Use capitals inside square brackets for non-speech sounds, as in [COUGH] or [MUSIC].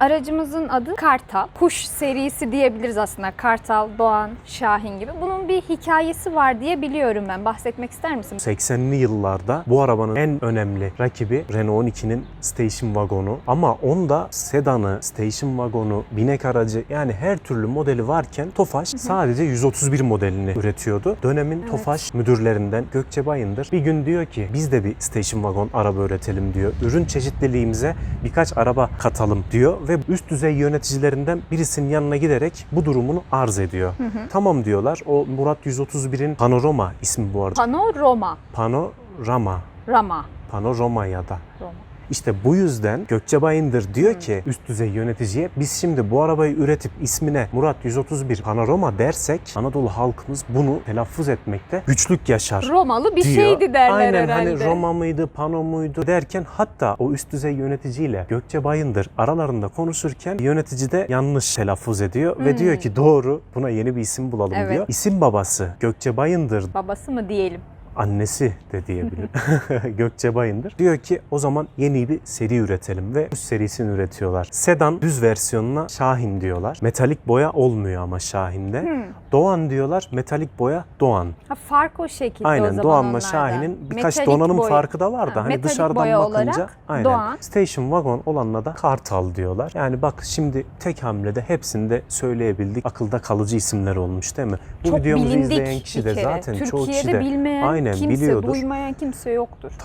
Aracımızın adı Kartal. Kuş serisi diyebiliriz aslında. Kartal, Doğan, Şahin gibi. Bunun bir hikayesi var diye biliyorum ben. Bahsetmek ister misin? 80'li yıllarda bu arabanın en önemli rakibi Renault 12'nin station wagonu. Ama onda sedanı, station wagonu, binek aracı yani her türlü modeli varken Tofaş sadece 131 modelini üretiyordu. Dönemin Evet. Tofaş müdürlerinden Gökçe Bayındır bir gün diyor ki biz de bir station wagon araba üretelim diyor. Ürün çeşitliliğimize birkaç araba katalım diyor ve üst düzey yöneticilerinden birisinin yanına giderek bu durumunu arz ediyor. Tamam diyorlar. O Murat 131'in Panorama ismi bu arada. Panorama. Panorama. Rama. Panorama ya da. Roma. İşte bu yüzden Gökçe Bayındır diyor ki üst düzey yöneticiye biz şimdi bu arabayı üretip ismine Murat 131 Panorama dersek Anadolu halkımız bunu telaffuz etmekte güçlük yaşar. Romalı bir diyor. şeydi derler Aynen herhalde. hani Roma mıydı, Pano muydu derken hatta o üst düzey yöneticiyle Gökçe Bayındır aralarında konuşurken yönetici de yanlış telaffuz ediyor ve diyor ki doğru buna yeni bir isim bulalım Hmm. Evet. diyor. İsim babası Gökçe Bayındır Babası mı diyelim? Annesi de diyebilirim. [LAUGHS] Gökçe Bayındır. Diyor ki o zaman yeni bir seri üretelim ve üst serisini üretiyorlar. Sedan düz versiyonuna Şahin diyorlar. Metalik boya olmuyor ama Şahin'de. Hmm. Doğan diyorlar. Metalik boya Doğan. Ha, fark o şekilde o Aynen zaman Doğan'la. Şahin'in birkaç Metalik donanım boya- farkı da var da Ha, hani dışarıdan bakınca aynen. Doğan. Station Wagon olanla da Kartal diyorlar. Yani bak şimdi tek hamlede hepsini de söyleyebildik. Akılda kalıcı isimler olmuş değil mi? Bu Çok videomuzu izleyen kişi de zaten çoğu Türkiye'de kişi de bilmeyen aynen kimse, biliyordur. duymayan kimse yoktur. Tabii